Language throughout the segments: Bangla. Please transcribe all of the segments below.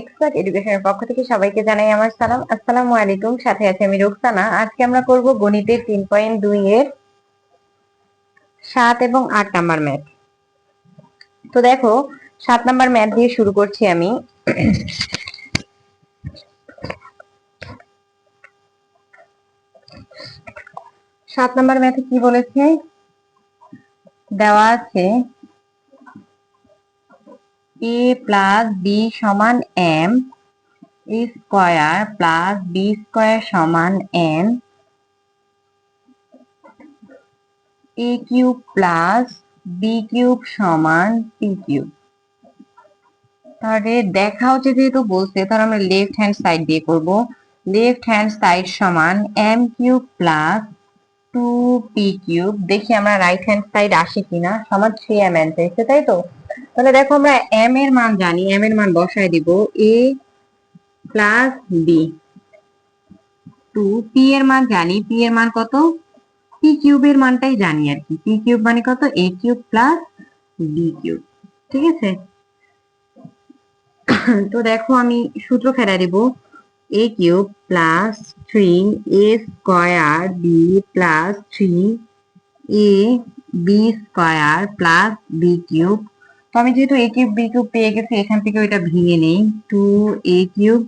এক্সপার্ট এডুকেশনের পক্ষ থেকে সবাইকে জানাই আমার সালাম। আসসালামু আলাইকুম, সাথে আছে আমি রুকসানা। আজকে আমরা করব গণিতের তিন পয়েন্ট দুই এর সাত এবং আট নাম্বার ম্যাথ তো দেখো, সাত নাম্বার ম্যাথ দিয়ে শুরু করছি আমি। সাত নাম্বার ম্যাথে কি বলেছে? দেওয়া আছে এ প্লাস বি সমান M A square plus B square সমান N A cube plus B cube সমান পি কিউব তাহলে দেখা হচ্ছে যেহেতু বলছে, তাহলে আমরা লেফট হ্যান্ড সাইড দিয়ে করব। লেফট হ্যান্ড সাইড সমান M cube plus two P cube দেখি আমরা রাইট হ্যান্ড সাইড আসে কিনা। সমান থ্রি এম এন চাইছে তাই তো? তাহলে দেখো আমরা এম এর মান জানি এম এর মান বসায় দিব A plus B two P এর মান জানি পি এর মান কত? পি কিউবের মানটাই জানি আর কি। পি কিউব মানে কত? A cube plus B cube ঠিক আছে? তো দেখো আমি সূত্র ফেরা দিব। Plus three A square B plus three A B square plus B তো আমি যেহেতু এ কিউব বি কিউব পেয়ে গেছি, এখান থেকে ওইটা ভেঙে নেই। Two A cube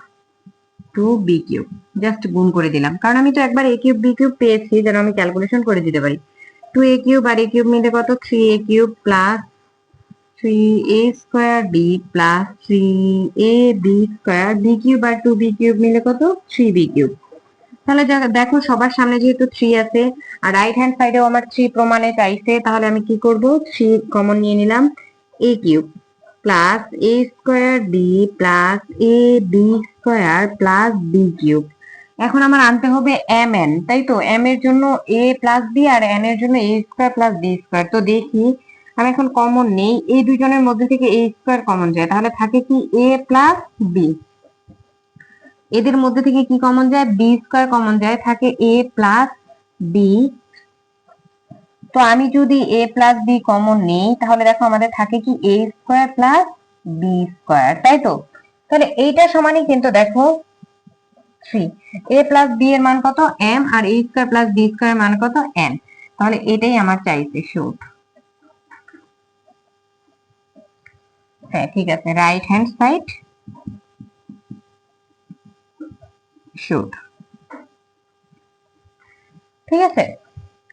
two B cube just গুণ করে দিলাম। কারণ আমি তো একবার এ কিউব বি কিউব পেয়েছি, যেন আমি ক্যালকুলেশন করে দিতে পারি। টু এ কিউব আর এ কিউব মিলে কত? Three A cube plus three A square B plus three A B square B cube R two B cube মিলে কত থ্রি বি কিউব তাহলে দেখো সবার সামনে যেহেতু থ্রি আছে আর রাইট হ্যান্ড সাইডেও আমার থ্রি প্রমাণে চাইছে তাহলে আমি কি করব থ্রি কমন নিয়ে নিলাম A cube plus A square B plus B square plus B cube এখন আমার আনতে হবে এম এন তাই তো এম এর জন্য এ প্লাস বি আর এন এর জন্য A square plus B square তো দেখি আমি এখন কমন নেই। এই দুজনের মধ্যে থেকে এ স্কোয়ার কমন যায়। তাহলে থাকে কি এ প্লাস বি এদের মধ্যে থেকে কি কমন যায়? বি স্কোয়ার কমন যায়। থাকে এ প্লাস বি তো আমি যদি এ প্লাস বি কমন নেই, তাহলে দেখো আমাদের থাকে কি A square plus B square তাই তো? তাহলে এইটা সমানই কিন্তু দেখো থ্রি এ প্লাস বি এর মান কত? M R A square plus B square মান কত? এন তাহলে এটাই আমার চাইছে শুট হ্যাঁ ঠিক আছে রাইট হ্যান্ড সাইড শুট ঠিক আছে,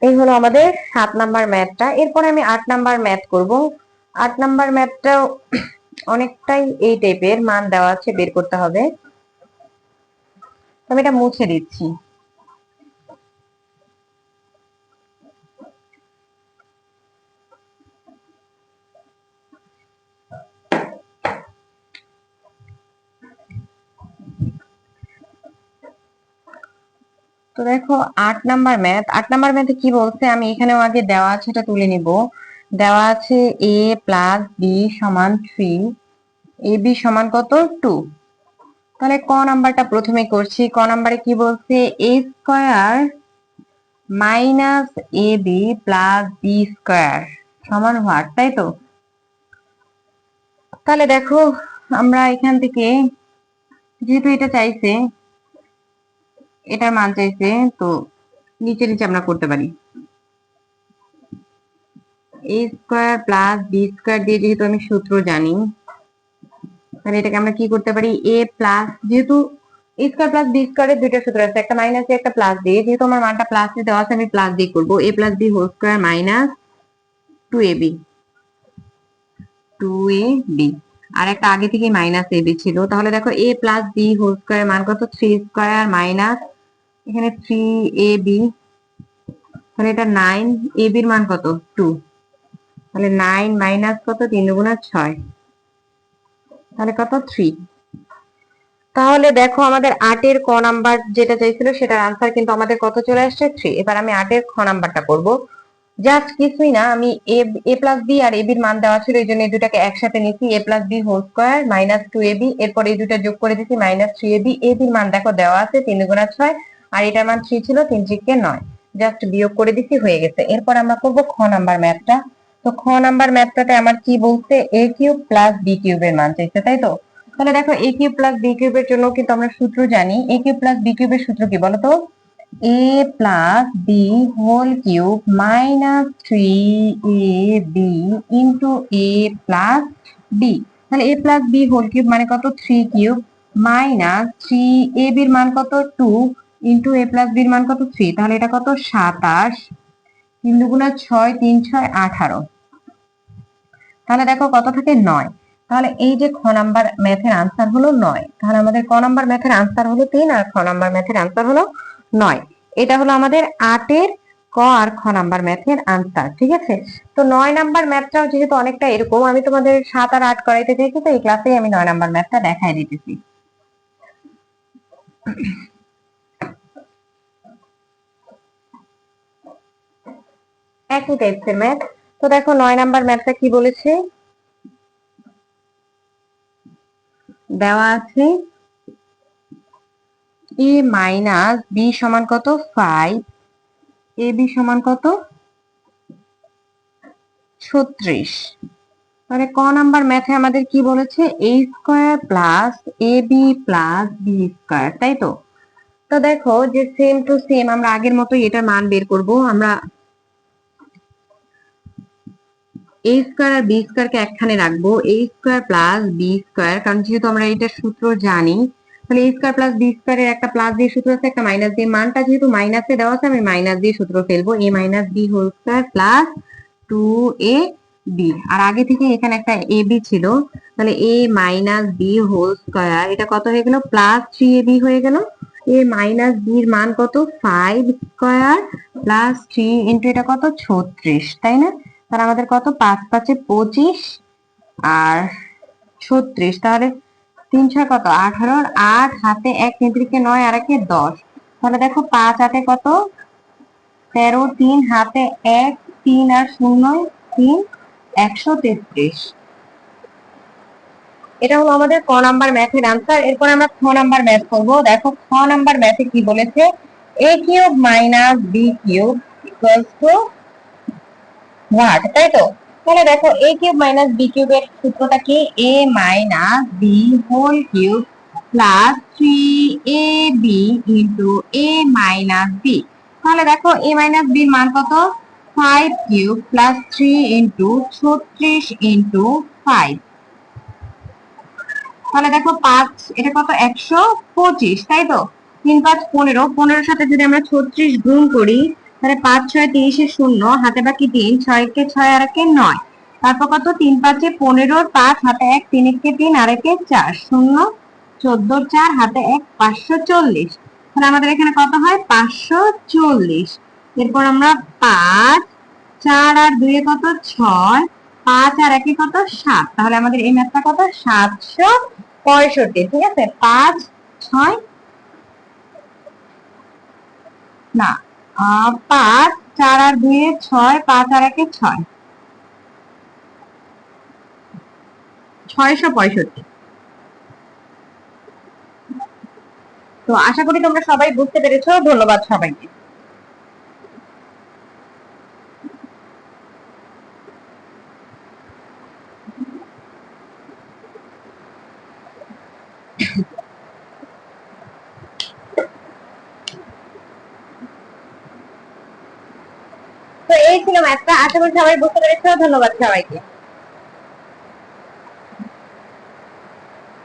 এই হলো আমাদের সাত নাম্বার ম্যাথটা। এরপরে আমি আট নাম্বার ম্যাথ করব। আট নাম্বার ম্যাথটাও অনেকটাই এই টাইপের মান দেওয়া আছে, বের করতে হবে। আমি এটা মুছে দিচ্ছি। দেখো, আট নাম্বার ম্যাথ আট নাম্বার ম্যাথে কি বলছে? আমি এখানেও আগে দেওয়া আছে, এটা তুলে নিব। দেওয়া আছে এ প্লাস বি সমান থ্রি এ বি সমান কত? টু তাহলে ক নাম্বারটা প্রথমে করছি? ক নাম্বারে কি বলছে? A square minus A B plus B square সমান হোয়াট তাই তো? তাহলে দেখো, আমরা এখান থেকে, যেহেতু এটা চাইছে এটার মান চাইছে তো নিচে নিচে আমরা করতে পারি। A square plus B square দিয়ে যেহেতু আমি সূত্র জানি, তাহলে এটাকে আমরা কি করতে পারি? এ প্লাস যেহেতু এ স্কোয়ার প্লাস বি স্কোয়ারের দুইটা সূত্র আছে, একটা মাইনাস একটা প্লাস দিয়ে যেহেতু আমার মানটা প্লাস দিয়ে দেওয়া আছে, আমি প্লাস দিয়ে করব। A plus B whole square minus two A B two A B আর একটা আগে থেকে মাইনাস এ বি ছিল। তাহলে দেখো A plus B whole square মান কত? থ্রি স্কোয়ার মাইনাস এখানে থ্রি এ বি তাহলে এটা নাইন এ বির মান কত? টু তাহলে নাইন মাইনাস কত? তিন দুগুণা ছয়। তাহলে কত? থ্রি তাহলে দেখো আমাদের আটের ক নাম্বার যেটা চাইছিল সেটার আনসার কিন্তু আমাদের কত চলে আসছে? থ্রি এবার আমি আটের খ নাম্বারটা করব। জাস্ট কিছুই না, আমি এ এ প্লাস বি আর এ বির মান দেওয়া ছিল, এই জন্য এই দুটাকে একসাথে নিচ্ছি A plus B whole square minus two A B এরপর এই দুটা যোগ করে দিচ্ছি minus three A B A বির মান দেখো দেওয়া আছে, তিন গুণা ছয়। আর এটার মান থ্রি ছিল, তিন চিকে নয়। জাস্ট বিয়োগ করে দিচ্ছি, হয়ে গেছে। এরপর আমরা করব খ নাম্বার ম্যাথটা। তো খ নাম্বার ম্যাথটাতে আমার কি বলছে? এ কিউব প্লাস বি কিউবের মান চাইছে, তাই তো? তাহলে দেখো এ কিউব প্লাস বি কিউবের জন্য কিন্তু আমরা সূত্র জানি। এ কিউব প্লাস বি কিউবের সূত্র কি বলতো A plus B whole cube minus three A B into A plus B তাহলে A plus B whole cube মানে কত? Three cube minus three A বির মান কত? টু ইন্টু এ প্লাস বির মান কত? থ্রি তাহলে এটা কত? সাতাশ। তিন দুগুণা ছয়, তিন ছয়, আঠারো। তাহলে দেখো কত থাকে? নয়। তাহলে এই যে খ নাম্বার ম্যাথের আনসার হলো নয়। তাহলে আমাদের ক নাম্বার ম্যাথের আনসার হলো তিন আর খ নাম্বার ম্যাথের আনসার হলো নয়। এটা হলো আমাদের আটের ক আর খ নাম্বার ম্যাথের আনসার ঠিক আছে? তো নয় নাম্বার ম্যাথটাও যেহেতু অনেকটা এরকম, আমি তোমাদের সাত আর আট করাইতে চাইছি, তো এই ক্লাসেই আমি নয় নাম্বার ম্যাথটা দেখাই দিতেছি। একই টাইপসের ম্যাথ তো দেখো নয় নাম্বার ম্যাথটা কি বলেছে? দেওয়া আছে এ মাইনাস বি সমান কত? ফাইভ এ বি সমান কত? ছত্রিশ। তাহলে ক নাম্বার ম্যাথে আমাদের কি বলেছে? A square plus A B plus B square তাই তো? তো দেখো যে সেম টু সেম আমরা আগের মতো এটার মান বের করব। আমরা এ স্কোয়ার আর বি স্কোয়ারকে একখানে রাখব। A square plus B square কারণ যেহেতু আমরা এটার সূত্র জানি, তাহলে এ স্কোয়ার প্লাস বি স্কোয়ারের একটা প্লাস দিয়ে সূত্র আছে, একটা মাইনাস দিয়ে মানটা যেহেতু মাইনাসে দেওয়া আছে, আমি মাইনাস দিয়ে সূত্র ফেলব। A minus B whole square plus two A B আর আগে থেকে এখানে একটা এ বি ছিল। তাহলে A minus B whole square এটা কত হয়ে গেল? প্লাস থ্রি এ বি হয়ে গেল। এ মাইনাস বির মান কত? Five square plus three into এটা কত? ছত্রিশ, তাই না? তাহলে আমাদের কত? পাঁচ, পাঁচে পঁচিশ আর ছত্রিশ। তাহলে তিন ছয় কত? আঠারো আট হাতে এক, নেত্রীকে নয়, আর একে দশ। তাহলে দেখো পাঁচ আটে কত? তেরো, তিন হাতে এক, তিন আর শূন্য, তিন, একশো তেত্রিশ। এটা হলো আমাদের ক নাম্বার ম্যাথের আনসার এরপর আমরা খ নাম্বার ম্যাথ করব। দেখো খ নাম্বার ম্যাথে কি বলেছে? A cube minus B cube equals to what তাই তো? তাহলে দেখো এ কিউব মাইনাস বি কিউবের সূত্রটা কি? A minus B whole cube plus three A B into A minus B তাহলে দেখো এ মাইনাস বির মান কত? Five cube plus three into ছত্রিশ ইন্টু ফাইভ তাহলে দেখো, পাঁচ, এটা কত? একশো পঁচিশ, তাই তো? তিন পাঁচ পনেরো, পনেরোর সাথে যদি আমরা ছত্রিশ গুণ করি তাহলে পাঁচ ছয় তিরিশে শূন্য, হাতে বাকি তিন, ছয়কে ছয় আর একে নয়। তারপর কত? তিন পাঁচে পনেরোর পাঁচ, হাতে এক তিন একে তিন আর একে চার, শূন্য, চোদ্দ, চার, হাতে এক, পাঁচশো চল্লিশ। তাহলে আমাদের এখানে কত হয়? পাঁচশো চল্লিশ। এরপর আমরা পাঁচ, চার আর দুয়ে কত? ছয়, পাঁচ আর একে কত? সাত। তাহলে আমাদের এই ম্যাথটা কত? সাতশো পঁয়ষট্টি, ঠিক আছে? পাঁচ, ছয়, না পাঁচ, চার আর দুয়ে ছয়, পাঁচ আর একে ছয়। ছয়শো পঁয়ষট্টি। তো আশা করি তোমরা সবাই বুঝতে পেরেছ। ধন্যবাদ সবাইকে। তো এই ছিল ম্যাথটা আশা করি সবাই বুঝতে পেরেছ। ধন্যবাদ সবাইকে।